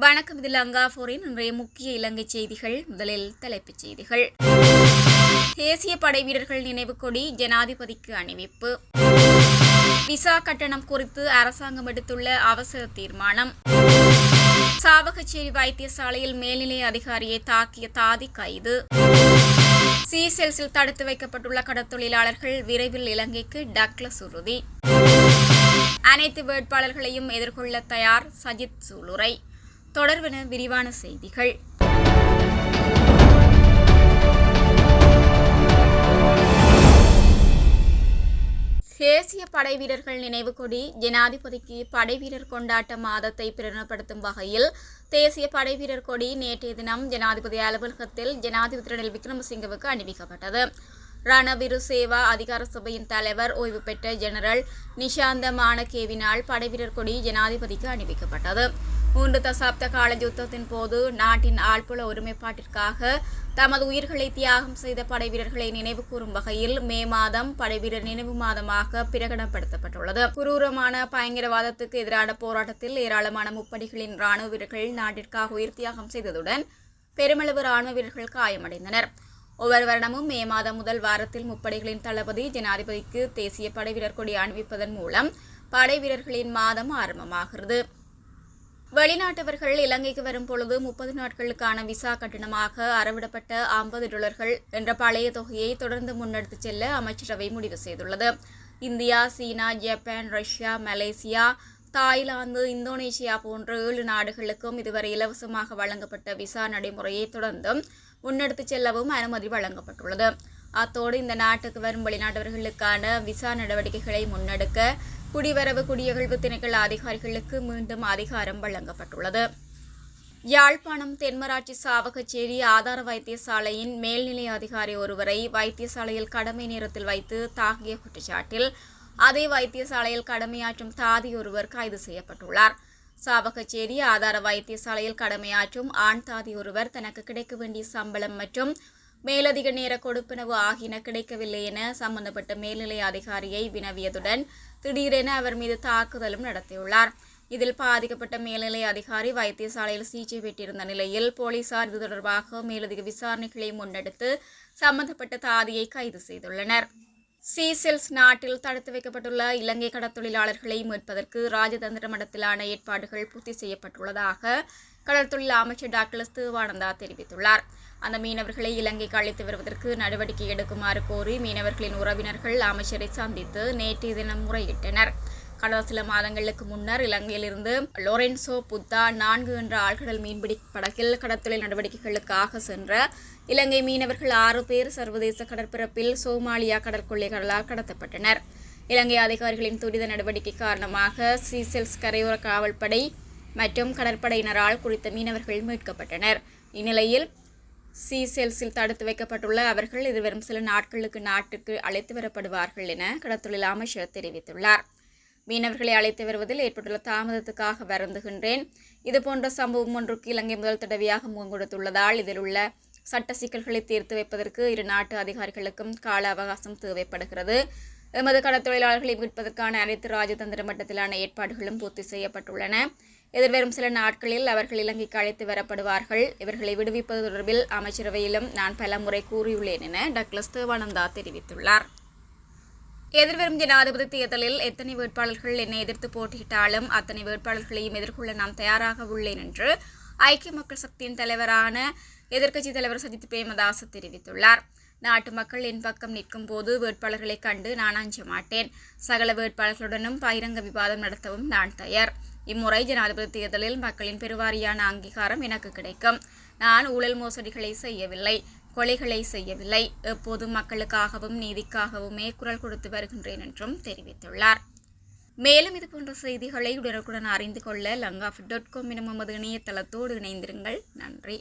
வணக்கம் இது லங்காபூரின் இன்றைய முக்கிய இலங்கை செய்திகள். முதலில் தலைப்புச் செய்திகள். தேசிய படை வீரர்கள் நினைவு கொடி ஜனாதிபதிக்கு அணிவிப்பு. விசா கட்டணம் குறித்து அரசாங்கம் எடுத்துள்ள அவசர தீர்மானம். சாவகச்சேரி வைத்தியசாலையில் மேல்நிலை அதிகாரியை தாக்கிய தாதி கைது. சீசெல்ஸில் தடுத்து வைக்கப்பட்டுள்ள கடத்தொழிலாளர்கள் விரைவில் இலங்கைக்கு டக்ளஸ் உறுதி. அனைத்து வேட்பாளர்களையும் எதிர்கொள்ள தயார் சஜித் சூளுரை. தொடர்பென விரிவான செய்திகள். தேசிய படை வீரர்கள் நினைவு கொடி ஜனாதிபதிக்கு படை வீரர் கொண்டாட்ட மாதத்தை பிரகடனப்படுத்தும் வகையில் தேசிய படை வீரர் கொடி நேற்றைய தினம் ஜனாதிபதி அலுவலகத்தில் ஜனாதிபதி ரணில் விக்ரமசிங்கவுக்கு அணிவிக்கப்பட்டது. ரணவிரு சேவா அதிகார சபையின் தலைவர் ஓய்வு பெற்ற ஜெனரல் நிஷாந்த மானகேவினால் படைவீரர் கொடி ஜனாதிபதிக்கு அணிவிக்கப்பட்டது. மூன்று தசாப்த கால யுத்தத்தின் போது நாட்டின் ஆழ்புல ஒருமைப்பாட்டிற்காக தமது உயிர்களை தியாகம் செய்த படைவீரர்களை நினைவு கூறும் வகையில் மே மாதம் படைவீரர் நினைவு மாதமாக பிரகடனப்படுத்தப்பட்டுள்ளது. குரூரமான பயங்கரவாதத்துக்கு எதிரான போராட்டத்தில் ஏராளமான முப்படைகளின் ராணுவ வீரர்கள் நாட்டிற்காக உயிர் தியாகம் செய்ததுடன் பெருமளவு ராணுவ வீரர்கள் காயமடைந்தனர். ஒவ்வொரு வருடமும் மே மாதம் முதல் வாரத்தில் முப்படைகளின் தளபதி ஜனாதிபதிக்கு தேசிய படை வீரர் கொடி அணிவிப்பதன் மூலம் படை வீரர்களின் மாதம் ஆரம்பமாகிறது. வெளிநாட்டவர்கள் இலங்கைக்கு வரும் பொழுது முப்பது நாட்களுக்கான விசா கட்டணமாக அறவிடப்பட்ட ஐம்பது டாலர்கள் என்ற பழைய தொகையை தொடர்ந்து முன்னெடுத்துச் செல்ல அமைச்சரவை முடிவு செய்துள்ளது. India China Japan Russia Malaysia Thailand Indonesia போன்ற ஏழு நாடுகளுக்கும் இதுவரை இலவசமாக வழங்கப்பட்ட விசா நடைமுறையை தொடர்ந்தும் முன்னெடுத்துச் செல்லவும் அனுமதி வழங்கப்பட்டுள்ளது. அத்தோடு இந்த நாட்டுக்கு வரும் வெளிநாட்டவர்களுக்கான விசா நடவடிக்கைகளை முன்னெடுக்க குடிவரவு குடியகழ்வு திணைக்கள அதிகாரிகளுக்கு மீண்டும் அதிகாரம் வழங்கப்பட்டுள்ளது. யாழ்ப்பாணம் தென்மராட்சி சாவகச்சேரி ஆதார வைத்தியசாலையின் மேல்நிலை அதிகாரி ஒருவரை வைத்தியசாலையில் கடமை நேரத்தில் வைத்து தாக்கிய குற்றச்சாட்டில் அதே வைத்தியசாலையில் கடமையாற்றும் தாதி ஒருவர் கைது செய்யப்பட்டுள்ளார். சாவகச்சேரி ஆதார வைத்தியசாலையில் கடமையாற்றும் ஆண் தாதி ஒருவர் தனக்கு கிடைக்க வேண்டிய சம்பளம் மற்றும் மேலதிக நேர கொடுப்பனவு ஆகியன கிடைக்கவில்லை என சம்பந்தப்பட்ட மேல்நிலை அதிகாரியை வினவியதுடன் திடீரென அவர் மீது தாக்குதலும் நடத்தியுள்ளார். இதில் பாதிக்கப்பட்ட மேல்நிலை அதிகாரி வைத்தியசாலையில் சிகிச்சை பெற்றிருந்த நிலையில் போலீசார் இது தொடர்பாக மேலதிக விசாரணைகளை முன்னெடுத்து சம்பந்தப்பட்ட தாதியை கைது செய்துள்ளனர். சீசெல்ஸ் நாட்டில் தடுத்து வைக்கப்பட்டுள்ள இலங்கை கடற்தொழிலாளர்களை மீட்பதற்கு ராஜதந்திர மட்டத்திலான ஏற்பாடுகள் பூர்த்தி செய்யப்பட்டுள்ளதாக கடற்தொழில் அமைச்சர் டாக்டர் தேவானந்தா தெரிவித்துள்ளார். அந்த மீனவர்களை இலங்கைக்கு அழைத்து வருவதற்கு நடவடிக்கை எடுக்குமாறு கோரி மீனவர்களின் உறவினர்கள் அமைச்சரை சந்தித்து நேற்றைய தினம் முறையிட்டனர். கடந்த சில மாதங்களுக்கு முன்னர் இலங்கையிலிருந்து லோரென்சோ புத்தா நான்கு என்ற ஆழ்கடல் மீன்பிடி படகில் கடற்தொழில் நடவடிக்கைகளுக்காக சென்ற இலங்கை மீனவர்கள் ஆறு பேர் சர்வதேச கடற்பரப்பில் சோமாலியா கடற்கொள்ளைகளால் கடத்தப்பட்டனர். இலங்கை அதிகாரிகளின் துரித நடவடிக்கை காரணமாக சீசெல்ஸ் கரையோர காவல்படை மற்றும் கடற்படையினரால் குறித்த மீனவர்கள் மீட்கப்பட்டனர். இந்நிலையில் சீசெல்ஸில் தடுத்து வைக்கப்பட்டுள்ள அவர்கள் எதிர்வரும் சில நாட்களுக்கு நாட்டுக்கு அழைத்து வரப்படுவார்கள் என கடற்தொழில் அமைச்சர் தெரிவித்துள்ளார். மீனவர்களை அழைத்து வருவதில் ஏற்பட்டுள்ள தாமதத்துக்காக வருந்துகின்றேன். இதுபோன்ற சம்பவம் ஒன்றுக்கு இலங்கை முதல் தடவையாக முகம் கொடுத்துள்ளதால் இதில் உள்ள சட்ட சிக்கல்களை தீர்த்து வைப்பதற்கு இரு நாட்டு அதிகாரிகளுக்கும் கால அவகாசம் தேவைப்படுகிறது. எமது கடற்தொழிலாளர்களை மீட்பதற்கான அனைத்து ராஜதந்திர மட்டத்திலான ஏற்பாடுகளும் பூர்த்தி செய்யப்பட்டுள்ளன. எதிர்வரும் சில நாட்களில் அவர்கள் இலங்கைக்கு அழைத்து வரப்படுவார்கள். இவர்களை விடுவிப்பது தொடர்பில் அமைச்சரவையிலும் நான் பல முறை கூறியுள்ளேன் என டக்ளஸ் தேவானந்தா தெரிவித்துள்ளார். எதிர்வரும் ஜனாதிபதி தேர்தலில் எத்தனை வேட்பாளர்கள் என்னை எதிர்த்து போட்டியிட்டாலும் அத்தனை வேட்பாளர்களையும் எதிர்கொள்ள நான் தயாராக உள்ளேன் என்று ஐக்கிய மக்கள் சக்தியின் தலைவரான எதிர்க்கட்சி தலைவர் சஜித் பிரேமதாஸ் தெரிவித்துள்ளார். நாட்டு மக்கள் என் பக்கம் நிற்கும் போது வேட்பாளர்களை கண்டு நான் அஞ்ச மாட்டேன். சகல வேட்பாளர்களுடனும் பகிரங்க விவாதம் நடத்தவும் நான் தயார். இம்முறை ஜனாதிபதி தேர்தலில் மக்களின் பெருவாரியான அங்கீகாரம் எனக்கு கிடைக்கும். நான் ஊழல் மோசடிகளை செய்யவில்லை கொலைகளை செய்யவில்லை. எப்போதும் மக்களுக்காகவும் நீதிக்காகவுமே குரல் கொடுத்து வருகின்றேன் என்றும் தெரிவித்துள்ளார். மேலும் இதுபோன்ற செய்திகளை உடனுக்குடன் அறிந்து கொள்ள லங்காஃப் டாட் காம் எனும் நமது இணையதளத்தோடு இணைந்திருங்கள். நன்றி.